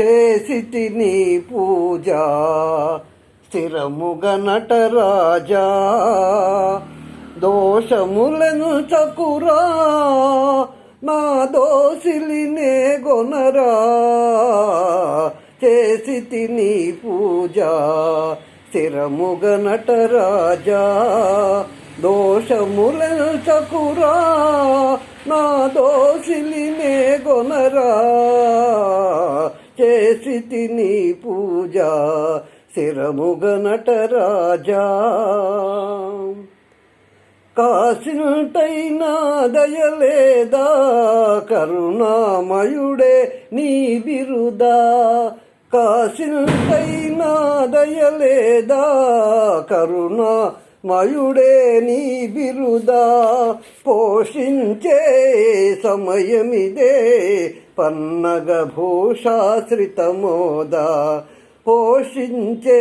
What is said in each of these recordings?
చేసి నీ పూజ స్థిరముగ నటరాజా దోషములను చకురా నా దోసిలినే గొనరా. చేసి తిని పూజ స్థిరముగ నటరాజా దోషములను చకురా నా దోసిలినే గొనరా. చేసి తిని పూజ శిరముగ నటరాజా కాసినటైనా దయలేదా కరుణామయుడే నీ బిరుదా. కాసినటైనా దయలేదా కరుణా మయుడే నీ బిరుదా. పోషించే సమయమిదే పన్నగభూషాశ్రితమోద పోషించే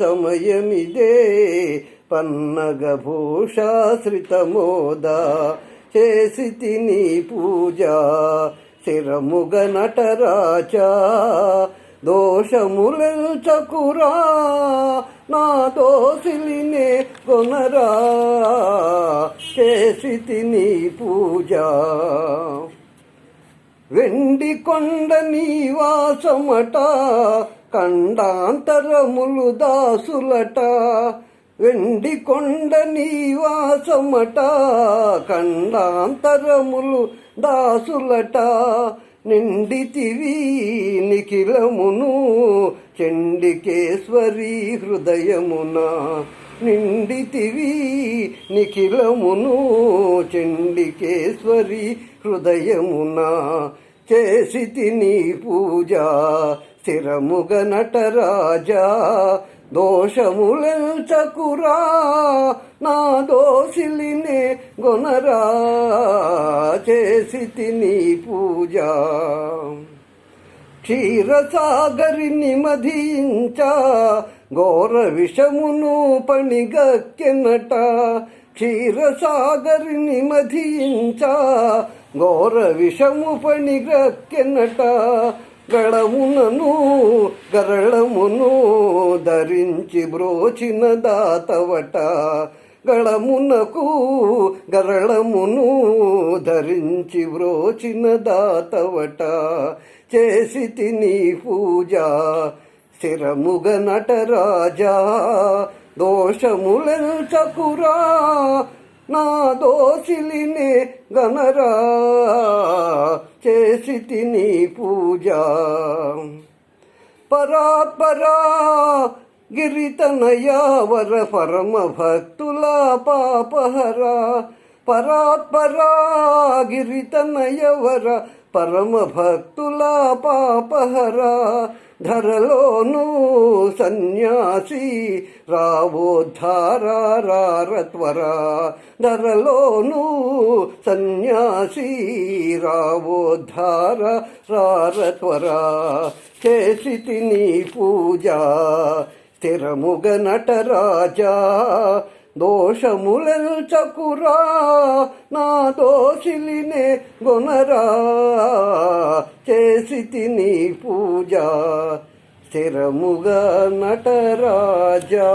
సమయమిదే పన్నగభూషాశ్రితమోద చేసి తిని పూజ శిరముగ దోషములు చకురా నా దోసిలినే కొనరా. చేసి తిని పూజ. ఉండి కొండ నీవాసమట కండాంతరములు దాసులట. వెండి కొండ నీవాసమట కండాంతరములు దాసులట. నిండితివి నిఖిలమును చండికేశ్వరి హృదయమున. నిండితివి నిఖిలమును చండికేశ్వరి హృదయమున. చేసి తిని పూజ స్థిరముగ నటరాజా దోషములెంచకురా నా దోషిలినే గొనరా చేసి తిని పూజ. క్షీరసాగరిని మధించ ఘోర విషమును పణిగక్కెనట క్షీరసాగరిని మధించ ఘోర విషము పణిగక్కెనట గడమునను గరళమును ధరించి బ్రోచిన దాతవట. గడమునకు గరళమును ధరించి బ్రోచిన దాతవట. చేసి తిని పూజ స్థిరముగ నటరాజా దోషములెల్చకురా నా దోసిలినే గనరా చేసి తిని పూజ. పరాత్పరా గిరితనయావర పరమ భక్తుల పాపహరా. పరాత్పరా గిరితనయవర పరమ భక్తుల పాపహరా. ధరలోనూ సన్యాసి రావోద్ధారారత్వరా ధరలోను సన్యాసి రావోద్ధార రారత్వరా చేసి తిని పూజ స్థిరముగ నటరాజా దోషములెల్చకురా నా దోషిలినే గొనరా చేసి తిని పూజ స్థిరముగా నటరాజా.